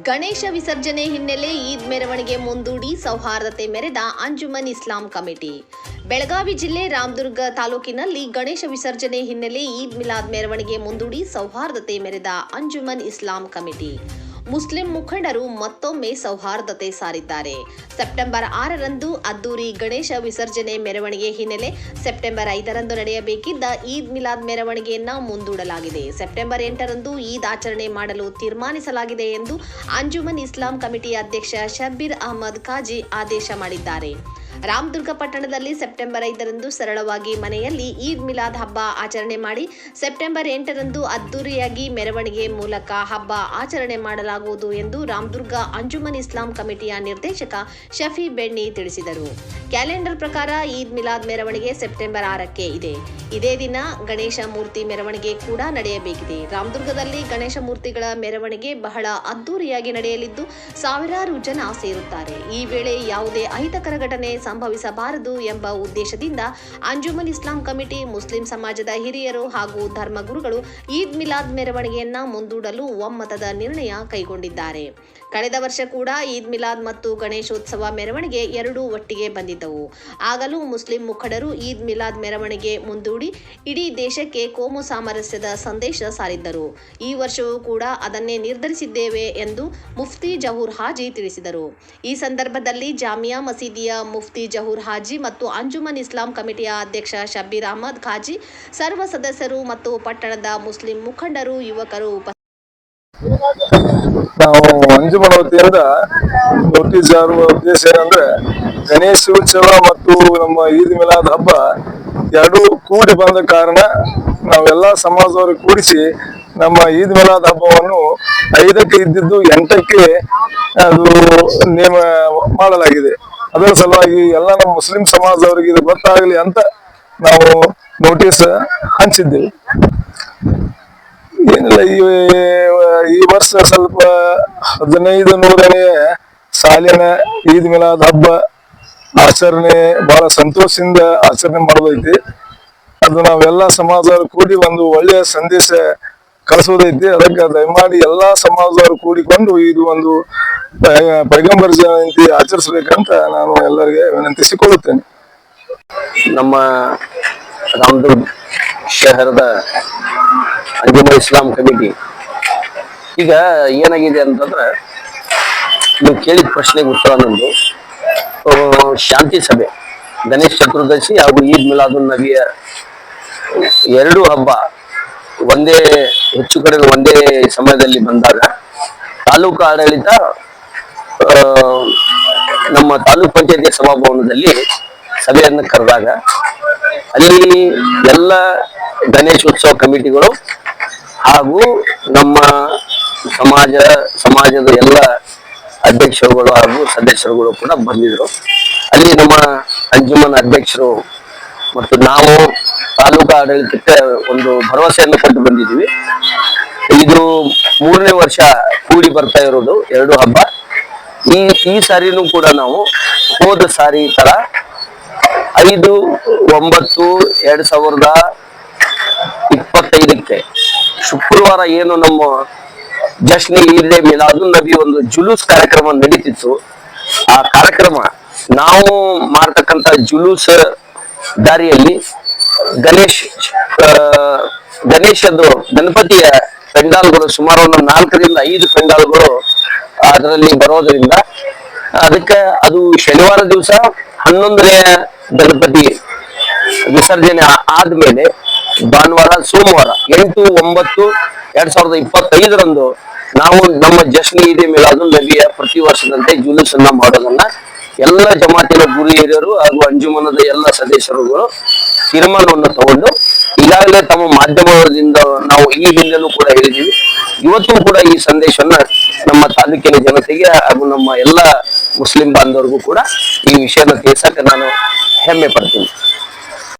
ಗಣೇಶ ವಿಸರ್ಜನೆ ಹಿನ್ನೆಲೆ ಈದ್ ಮೆರವಣಿಗೆ ಮುಂದೂಡಿ ಸೌಹಾರ್ದತೆ ಮೆರೆದ ಅಂಜುಮನ್ ಇಸ್ಲಾಂ ಕಮಿಟಿ. ಬೆಳಗಾವಿ ಜಿಲ್ಲೆ ರಾಮದುರ್ಗ ತಾಲೂಕಿನಲ್ಲಿ ಗಣೇಶ ವಿಸರ್ಜನೆ ಹಿನ್ನೆಲೆ ಈದ್ ಮಿಲಾದ್ ಮೆರವಣಿಗೆ ಮುಂದೂಡಿ ಸೌಹಾರ್ದತೆ ಮೆರೆದ ಅಂಜುಮನ್ ಇಸ್ಲಾಂ ಕಮಿಟಿ. ಮುಸ್ಲಿಂ ಮುಖಂಡರು ಮತ್ತೊಮ್ಮೆ ಸೌಹಾರ್ದತೆ ಸಾರಿದ್ದಾರೆ. ಸೆಪ್ಟೆಂಬರ್ ಆರರಂದು ಅದ್ದೂರಿ ಗಣೇಶ ವಿಸರ್ಜನೆ ಮೆರವಣಿಗೆ ಹಿನ್ನೆಲೆ ಸೆಪ್ಟೆಂಬರ್ ಐದರಂದು ನಡೆಯಬೇಕಿದ್ದ ಈದ್ ಮಿಲಾದ್ ಮೆರವಣಿಗೆಯನ್ನ ಮುಂದೂಡಲಾಗಿದೆ. ಸೆಪ್ಟೆಂಬರ್ ಎಂಟರಂದು ಈದ್ ಆಚರಣೆ ಮಾಡಲು ತೀರ್ಮಾನಿಸಲಾಗಿದೆ ಎಂದು ಅಂಜುಮನ್ ಇಸ್ಲಾಂ ಕಮಿಟಿ ಅಧ್ಯಕ್ಷ ಶಬ್ಬೀರ್ ಅಹಮದ್ ಖಾಜಿ ಆದೇಶ ಮಾಡಿದ್ದಾರೆ. ರಾಮದುರ್ಗ ಪಟ್ಟಣದಲ್ಲಿ ಸೆಪ್ಟೆಂಬರ್ ಐದರಂದು ಸರಳವಾಗಿ ಮನೆಯಲ್ಲಿ ಈದ್ ಮಿಲಾದ್ ಹಬ್ಬ ಆಚರಣೆ ಮಾಡಿ ಸೆಪ್ಟೆಂಬರ್ ಎಂಟರಂದು ಅದ್ದೂರಿಯಾಗಿ ಮೆರವಣಿಗೆ ಮೂಲಕ ಹಬ್ಬ ಆಚರಣೆ ಮಾಡಲಾಗುವುದು ಎಂದು ರಾಮದುರ್ಗ ಅಂಜುಮನ್ ಇಸ್ಲಾಂ ಕಮಿಟಿಯ ನಿರ್ದೇಶಕ ಶಫಿ ಬೆಣ್ಣಿ ತಿಳಿಸಿದರು. ಕ್ಯಾಲೆಂಡರ್ ಪ್ರಕಾರ ಈದ್ ಮಿಲಾದ್ ಮೆರವಣಿಗೆ ಸೆಪ್ಟೆಂಬರ್ ಆರಕ್ಕೆ ಇದೆ. ಇದೇ ದಿನ ಗಣೇಶ ಮೂರ್ತಿ ಮೆರವಣಿಗೆ ಕೂಡ ನಡೆಯಬೇಕಿದೆ. ರಾಮದುರ್ಗದಲ್ಲಿ ಗಣೇಶ ಮೂರ್ತಿಗಳ ಮೆರವಣಿಗೆ ಬಹಳ ಅದ್ದೂರಿಯಾಗಿ ನಡೆಯಲಿದ್ದು ಸಾವಿರಾರು ಜನ ಸೇರುತ್ತಾರೆ. ಈ ವೇಳೆ ಯಾವುದೇ ಅಹಿತಕರ ಘಟನೆ ಸಂಭವಿಸಬಾರದು ಎಂಬ ಉದ್ದೇಶದಿಂದ ಅಂಜುಮನ್ ಇಸ್ಲಾಂ ಕಮಿಟಿ, ಮುಸ್ಲಿಂ ಸಮಾಜದ ಹಿರಿಯರು ಹಾಗೂ ಧರ್ಮಗುರುಗಳು ಈದ್ ಮಿಲಾದ್ ಮೆರವಣಿಗೆಯನ್ನ ಮುಂದೂಡಲು ಒಮ್ಮತದ ನಿರ್ಣಯ ಕೈಗೊಂಡಿದ್ದಾರೆ. ಕಳೆದ ವರ್ಷ ಕೂಡ ಈದ್ ಮಿಲಾದ್ ಮತ್ತು ಗಣೇಶೋತ್ಸವ ಮೆರವಣಿಗೆ ಎರಡೂ ಒಟ್ಟಿಗೆ ಬಂದಿದ್ದವು. ಆಗಲೂ ಮುಸ್ಲಿಂ ಮುಖಂಡರು ಈದ್ ಮಿಲಾದ್ ಮೆರವಣಿಗೆ ಮುಂದೂಡಿ ಇಡೀ ದೇಶಕ್ಕೆ ಕೋಮು ಸಾಮರಸ್ಯದ ಸಂದೇಶ ಸಾರಿದ್ದರು. ಈ ವರ್ಷವೂ ಕೂಡ ಅದನ್ನೇ ನಿರ್ಧರಿಸಿದ್ದೇವೆ ಎಂದು ಮುಫ್ತಿ ಜಹೂರ್ ಹಾಜಿ ತಿಳಿಸಿದರು. ಈ ಸಂದರ್ಭದಲ್ಲಿ ಜಾಮಿಯಾ ಮಸೀದಿಯ ಮುಫ್ತಿ ಜಹೂರ್ ಹಾಜಿ ಮತ್ತು ಅಂಜುಮನ್ ಇಸ್ಲಾಂ ಕಮಿಟಿಯ ಅಧ್ಯಕ್ಷ ಶಬ್ಬೀರ್ ಅಹಮದ್ ಖಾಜಿ, ಸರ್ವ ಸದಸ್ಯರು ಮತ್ತು ಪಟ್ಟಣದ ಮುಸ್ಲಿಂ ಮುಖಂಡರು, ಯುವಕರು ನಾವು ಅಂಜುಮನ್ ವತಿಯಿಂದ ನೋಟಿಸ್ ಜಾರುವ ಉದ್ದೇಶ ಏನಂದ್ರೆ ಗಣೇಶೋತ್ಸವ ಮತ್ತು ನಮ್ಮ ಈದ್ ಮಿಲಾದ್ ಹಬ್ಬ ಎರಡೂ ಕೂಡಿ ಬಂದ ಕಾರಣ ನಾವೆಲ್ಲ ಸಮಾಜದವರು ಕೂಡಿಸಿ ನಮ್ಮ ಈದ್ ಮಿಲಾದ್ ಹಬ್ಬವನ್ನು ಐದಕ್ಕೆ ಇದ್ದಿದ್ದು ಎಂಟಕ್ಕೆ ಅದು ನೇಮ ಮಾಡಲಾಗಿದೆ. ಅದರ ಸಲುವಾಗಿ ಎಲ್ಲ ನಮ್ಮ ಮುಸ್ಲಿಂ ಸಮಾಜದವರಿಗೆ ಇದು ಗೊತ್ತಾಗಲಿ ಅಂತ ನಾವು ನೋಟಿಸ್ ಹಂಚಿದ್ದೇವೆ. ಏನಿಲ್ಲ, ಈ ಈ ವರ್ಷ ಸ್ವಲ್ಪ ಹದಿನೈದು ನೂರನೇ ಸಾಲಿನ ಈದ್ ಮಿಲಾದ್ ಹಬ್ಬ ಆಚರಣೆ ಬಹಳ ಸಂತೋಷದಿಂದ ಆಚರಣೆ ಮಾಡೋದೈತಿ. ಅದು ನಾವೆಲ್ಲ ಸಮಾಜದವರು ಕೂಡಿ ಒಂದು ಒಳ್ಳೆಯ ಸಂದೇಶ ಕಳಿಸೋದೈತಿ ಅದಕ್ಕೆ ದಯಮಾಡಿ ಎಲ್ಲಾ ಸಮಾಜದವರು ಕೂಡಿಕೊಂಡು ಇದು ಒಂದು ಪೈಗಂಬರ್ ಜಯಂತಿ ಆಚರಿಸಬೇಕಂತ ನಾನು ಎಲ್ಲರಿಗೆ ವಿನಂತಿಸಿಕೊಳ್ಳುತ್ತೇನೆ ನಮ್ಮ ರಾಮದುರ್ಗ್ ಶಹರದ ಅಂಜುಮ ಇಸ್ಲಾಂ ಕಮಿಟಿ. ಈಗ ಏನಾಗಿದೆ ಅಂತಂದ್ರೆ ನೀವು ಕೇಳಿದ ಪ್ರಶ್ನೆಗೆ ಉತ್ತರ ನಂದು ಶಾಂತಿ ಸಭೆ, ಗಣೇಶ ಚತುರ್ದಶಿ ಹಾಗೂ ಈದ್ ಮಿಲಾದು ನಬಿಯ ಎರಡು ಹಬ್ಬ ಒಂದೇ ಹೆಚ್ಚು ಕಡಿಮೆ ಒಂದೇ ಸಮಯದಲ್ಲಿ ಬಂದಾಗ ತಾಲೂಕು ಆಡಳಿತ ನಮ್ಮ ತಾಲೂಕು ಪಂಚಾಯತಿ ಸಭಾಭವನದಲ್ಲಿ ಸಭೆಯನ್ನು ಕರೆದಾಗ ಅಲ್ಲಿ ಎಲ್ಲ ಗಣೇಶೋತ್ಸವ ಕಮಿಟಿಗಳು ಹಾಗೂ ನಮ್ಮ ಸಮಾಜ, ಸಮಾಜದ ಎಲ್ಲ ಅಧ್ಯಕ್ಷರುಗಳು ಹಾಗೂ ಸದಸ್ಯರುಗಳು ಕೂಡ ಬಂದಿದ್ರು. ಅಲ್ಲಿ ನಮ್ಮ ಅಂಜುಮನ್ ಅಧ್ಯಕ್ಷರು ಮತ್ತು ನಾವು ತಾಲೂಕು ಆಡಳಿತಕ್ಕೆ ಒಂದು ಭರವಸೆಯನ್ನು ಕೊಟ್ಟು ಬಂದಿದ್ದೀವಿ. ಇದು ಮೂರನೇ ವರ್ಷ ಕೂಡಿ ಬರ್ತಾ ಇರೋದು, ಎರಡು ಹಬ್ಬ. ಈ ಈ ಸಾರಿನೂ ಕೂಡ ನಾವು ಹೋದ ಸಾರಿ ತರ ಐದು, ಒಂಬತ್ತು, ಎರಡ್ ಸಾವಿರದ ಇಪ್ಪತ್ತೈದಕ್ಕೆ ಶುಕ್ರವಾರ ಏನು ನಮ್ಮ ಜಶ್ನಿ ಮೇಲೆ ಮಿಲಾದು ನಬಿ ಒಂದು ಜುಲೂಸ್ ಕಾರ್ಯಕ್ರಮ ನಡೀತಿತ್ತು. ಆ ಕಾರ್ಯಕ್ರಮ ನಾವು ಮಾಡ್ತಕ್ಕಂತ ಜುಲೂಸ್ ದಾರಿಯಲ್ಲಿ ಗಣೇಶ್ ಗಣೇಶದ್ದು ಗಣಪತಿಯ ಪೆಂಡಾಲ್ಗಳು ಸುಮಾರು ಒಂದು ನಾಲ್ಕರಿಂದ ಐದು ಪೆಂಡಾಲ್ಗಳು ಅದರಲ್ಲಿ ಬರೋದ್ರಿಂದ ಅದಕ್ಕೆ ಅದು ಶನಿವಾರ ದಿವಸ ಹನ್ನೊಂದನೇ ಗಣಪತಿ ವಿಸರ್ಜನೆ ಆದ್ಮೇಲೆ ಭಾನುವಾರ, ಸೋಮವಾರ ಎಂಟು, ಒಂಬತ್ತು, ಎರಡ್ ಸಾವಿರದ ಇಪ್ಪತ್ತೈದರಂದು ನಾವು ನಮ್ಮ ಜಶ್ನಿ ಇದೆ ಅದು ನಬಿಯ ಪ್ರತಿ ವರ್ಷದಂತೆ ಜುಲೂಸ್ ಅನ್ನ ಮಾಡೋದನ್ನ ಎಲ್ಲ ಜಮಾತಿನ ಗುರು ಹಿರಿಯರು ಹಾಗೂ ಅಂಜುಮನದ ಎಲ್ಲ ಸದಸ್ಯರುಗಳು ತೀರ್ಮಾನವನ್ನು ತಗೊಂಡು ಈಗಾಗಲೇ ತಮ್ಮ ಮಾಧ್ಯಮದಿಂದ ನಾವು ಈ ಹಿಂದೆನೂ ಕೂಡ ಹೇಳಿದೀವಿ ಇವತ್ತು ಕೂಡ ಈ ಸಂದೇಶವನ್ನ ನಮ್ಮ ತಾಲೂಕಿನ ಜನತೆಗೆ ಹಾಗೂ ನಮ್ಮ ಎಲ್ಲ ಮುಸ್ಲಿಂ ಬಾಂಧವರಿಗೂ ಕೂಡ ಈ ವಿಷಯನ ತಿಳಿಸಕ್ಕೆ ನಾನು ಹೆಮ್ಮೆ ಪಡ್ತೀನಿ.